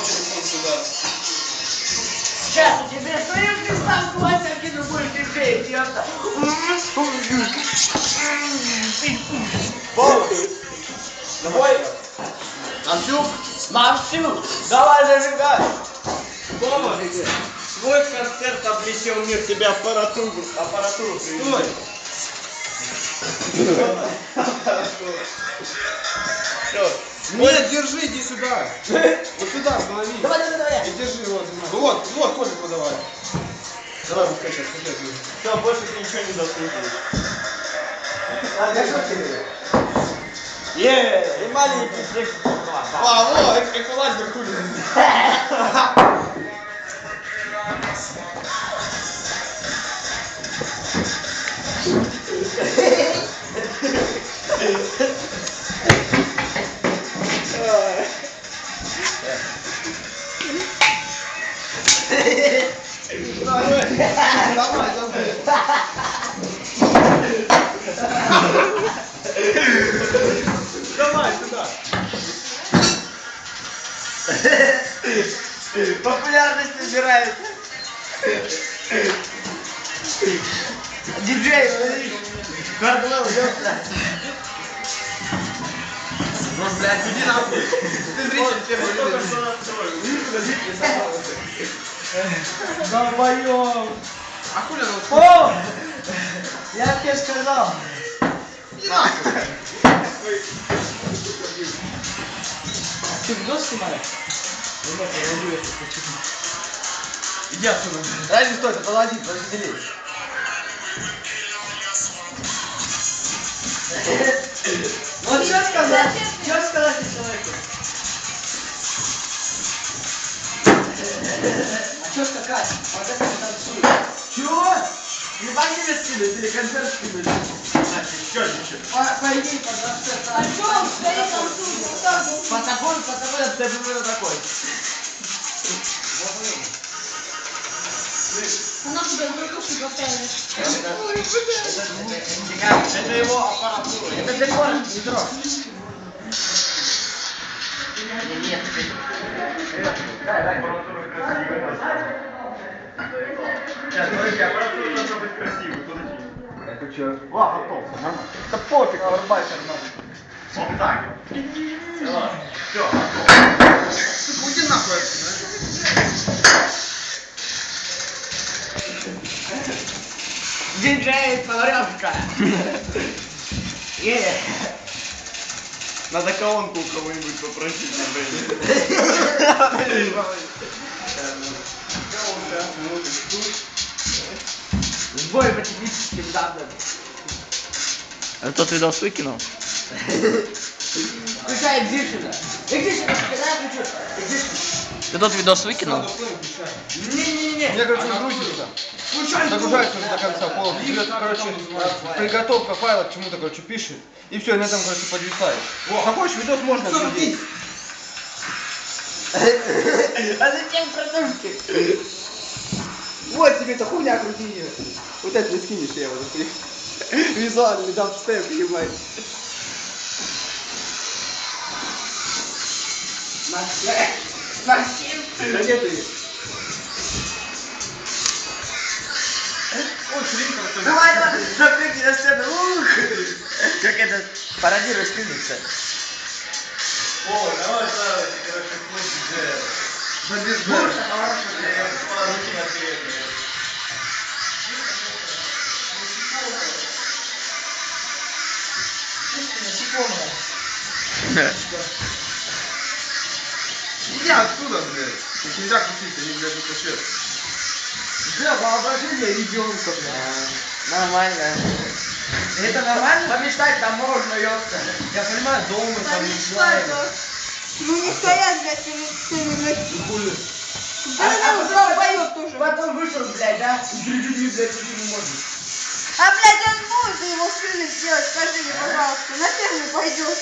телефон сюда. Сейчас у тебя свою приставку Вася кину будешь диджей, ёпта. Давай. Антюк. Максим, давай зажигай. Тома. Свой концерт облетел мир, тебе аппаратуру, аппаратуру Стой. Нет, держи, иди сюда. Вот сюда, останови. Давай, давай, давай. И держи его. Вот, вот, Колику давай. Давай, пускай сейчас, пускай. Все, больше ты ничего не заслуживаешь. Е, и маленький флик. А, во, это как лазер хули. Давай, сюда. Популярность набирает. Диджей, смотри. Кардвелл, ёпта. Ну, блядь, иди нахуй. Ты зритель первый Долбоёб. А хули оно? О! Я тебе сказал. Иди нахуй. Ты видос снимаешь? Иди отсюда. Подожди, стой, ты подожди, подожди. Вот что сказать? Что сказать человеку? Что скакать? Вот это не танцует. Чего? Не могли скинуть или концерт скинуть? Что еще? По, по идее, под концерт. А так вот. По такой, по такой, это примерно такой. Она тебя выпустит поставили. Это его аппаратура. Это декор, не трогай. Сейчас, подожди, аппаратура должна быть красивой. Подожди. Это что? Ладно, готов, нормально. Да пофиг, арбайтер надо. Вот так. Все, Уйди нахуй отсюда. Диджей. Е. Надо колонку у кого-нибудь попросить на бейне. Сбой по техническим данным. А тот видос выкинул? Включай экзишена. Экзишена, когда я включу? Экзишена. Ты тот видос выкинул? Не-не-не. Мне кажется, грузится. Загружается уже до конца полностью. Идет, короче, приготовка файла к чему-то, короче, пишет. И все, на этом, короче, подвисает. А хочешь, видос можно отгрузить. А зачем продумки? Вот тебе эта хуйня крути Вот это не скинешь, я его запри. Визуально, дам степ, понимаешь. Максим. Да где ты? Давай, давай, запрыгни на сцену. Ух. Как это пародируешь фильмикса. О, давай ставить, короче, пусть где. Бурса, хорошая. Руки на передние. Насекомое. Иди оттуда, блядь. Их нельзя крутить, они, блядь, это свет. Да, воображение ребенка, бля. Нормально. Это нормально? Помечтать там можно, ёпта. Я понимаю, дома там не не знаю. Ну не стоят, блядь, перед всеми, блядь. Да А, а уже потом- поет тоже. Потом вышел, блядь, да? Блядь, не может. А, блядь, он будет его скрылись сделать, скажи мне, пожалуйста. На первый пойдет.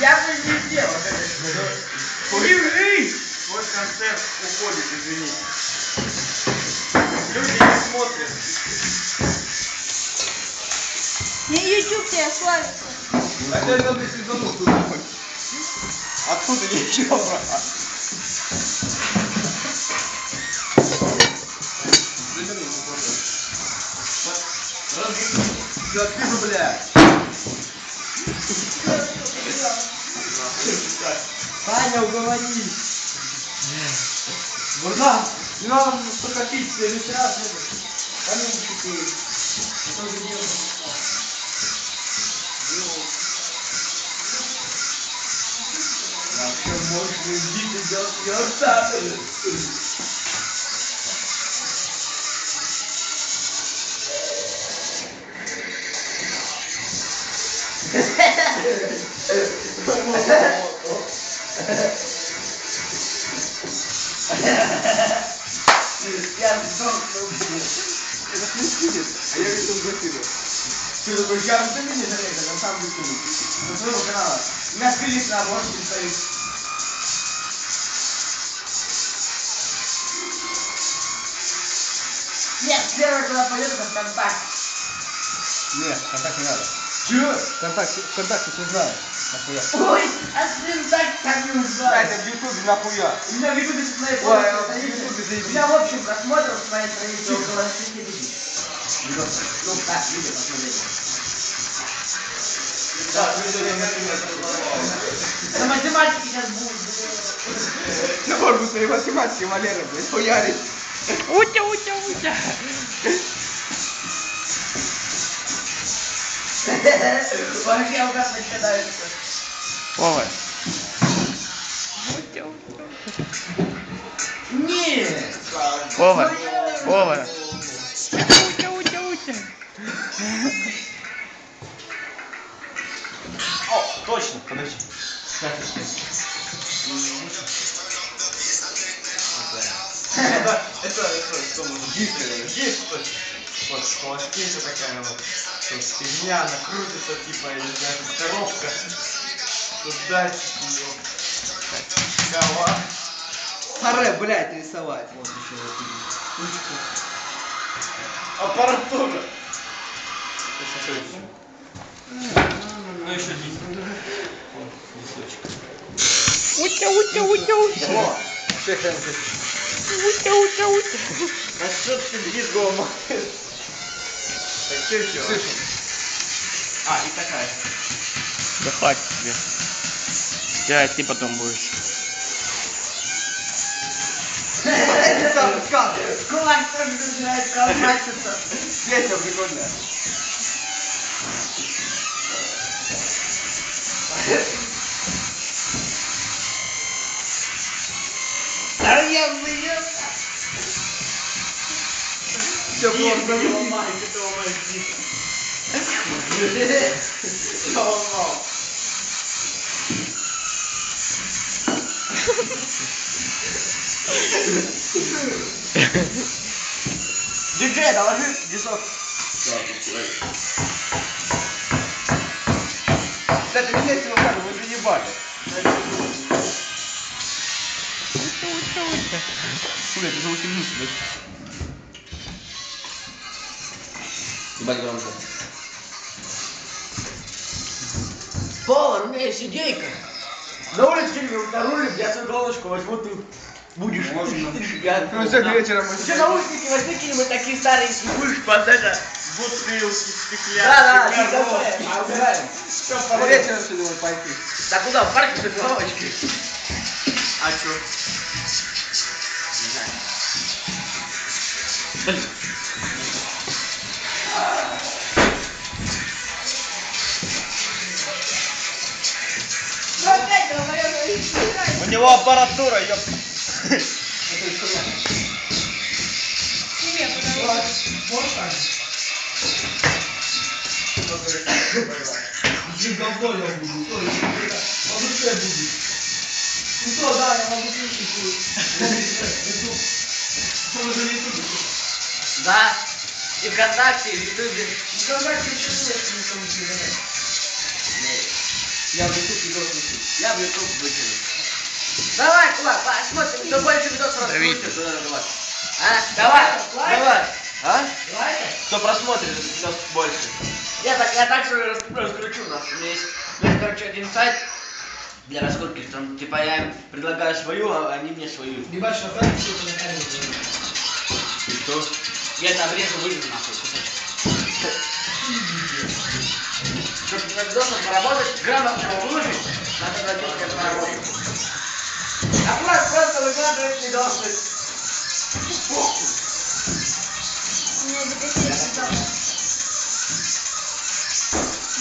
Я бы не сделал. Держи! Твой концерт уходит, извини. Люди не смотрят. Не YouTube тебя славится. А тебе надо связануть нахуй. Откуда еще, брат? Да ты же, блядь. Таня, уговори. Бурда, не надо столько пить, ты не раз Помните ты. Это уже дело. Можно видеть, я оставлю. Я сдохну. Это плюс будет, а я видел закидываю. Ты такой, я ты меня жалеешь, а сам выкину. Со своего канала. У меня скрылись на обложке стоит. Первое, куда пойдет, это ВКонтакте. Нет, контакт не надо. Чё? Контакт, контакт не знаю. Нахуя. Ой, а ты так как не А узнаешь. это в ютубе нахуя. У меня в ютубе с моей Ой, в Ютубе заебись. У меня в общем просмотров с моей страницы около 6 тысяч. Ну так, видео посмотрите. Это математики сейчас будет. Ты может быть своей математики, Валера, блядь, хуярить. Утя, утя, утя. Вообще я угас начинается. Вова. Утя, утя. Нет. Вова. Вова. Утя, утя, утя. О, точно, подожди. Это, это, это, что можно? Гиф, гиф. Вот, пластинка такая вот. Тут фигня, она крутится, типа, я не знаю, коробка. Тут датчик ее. Голова. Харе, блядь, рисовать. Вот еще вот ручку. Аппаратура. Что еще? Ну еще диск. Вот, дисочек. Утя, утя, утя, утя. Все хрен. Утя, утя, утя. А что ты диск ломаешь? Так что еще? Слышим. А, и такая. Да хватит тебе. Стирать ты потом будешь. Это сказка. Кулак тоже начинает колбаситься. Песня прикольная. А я выел. Все просто. ломай, ты ломаешь Ломал. Диджей, доложи дисок. Кстати, меня с его вы заебали. Утя, утя, утя. Бля, ты за утя блядь. Ебать громко. Повар, у меня есть идейка. На улице что-нибудь нарулим, я свою головочку возьму, ты будешь я- Ну, сегодня вечером. Еще наушники возьми какие-нибудь такие старенькие. Будешь под это бутылки стеклянные. Да, да, не забываем, а убираем. Ну, вечером мы пойти. Да куда, в парке с головочкой? А чё? Опять говорю, играй. У него аппаратура, ёп. Тебе подавай. Да. И ВКонтакте, и в Ютубе. ВКонтакте что нет, никому не занять. Я в YouTube видос вышлю. Я в Ютуб выкину. Давай, кулак, посмотрим, кто больше видосов Давид. раскрутит. А, давай, давай. А? Давай. Кто просмотрит, нас больше. Я так, я так же рас- раскручу нас. У меня есть Ну, есть, короче, один сайт для раскрутки, что там, типа, я им предлагаю свою, а они мне свою. Ебать, что там все это на камеру. И что? Я это обрежу, вырежу нахуй кусочек. Чтобы того, чтобы поработать, грамотно его выложить, надо родителям поработать. Аккурат просто выкладывать не должны. Мне теперь я сюда.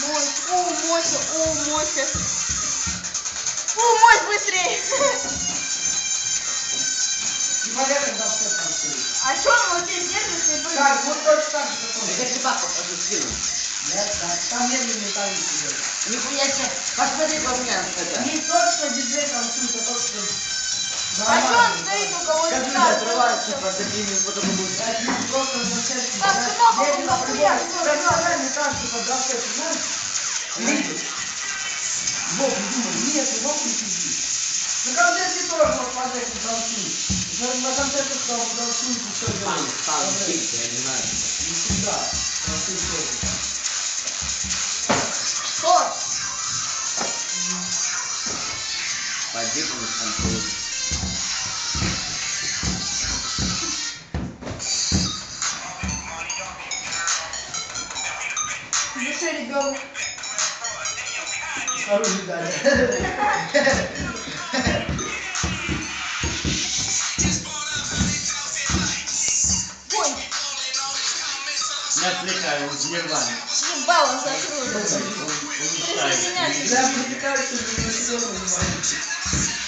Мой, о, Мося, о, Мося. О, Мось, быстрее. И понятно, там все там стоит. А что он вот здесь держится и прыгает? Так, вот точно так же такой. Я тебе папу покажу, скину. Нет, да, там медленный там идет. Нихуя себе, посмотри, как меня это. Не тот, что диджей танцует, а тот, что... А что он стоит у кого-то Как там? отрываются под такими, потом будут. Это не просто настоящий, Так, знаешь, сынок, он прибывает. нахуя? Профессиональный танц, типа, дрожкой, знаешь? Бог, думай, нет, не мог пизди. На концерте тоже может подать и танцует. На, на концертах там танцуют и все Вот это. фикс, я не знаю. Не всегда. Танцуют тоже. Что? Пойди, он танцует. Дыши, ребенок. Оружие дали. Ой, Не отвлекай, он ебало закрой. Он мешает. Присоединяйся. Я привлекаюсь, чтобы не сидел, понимаешь.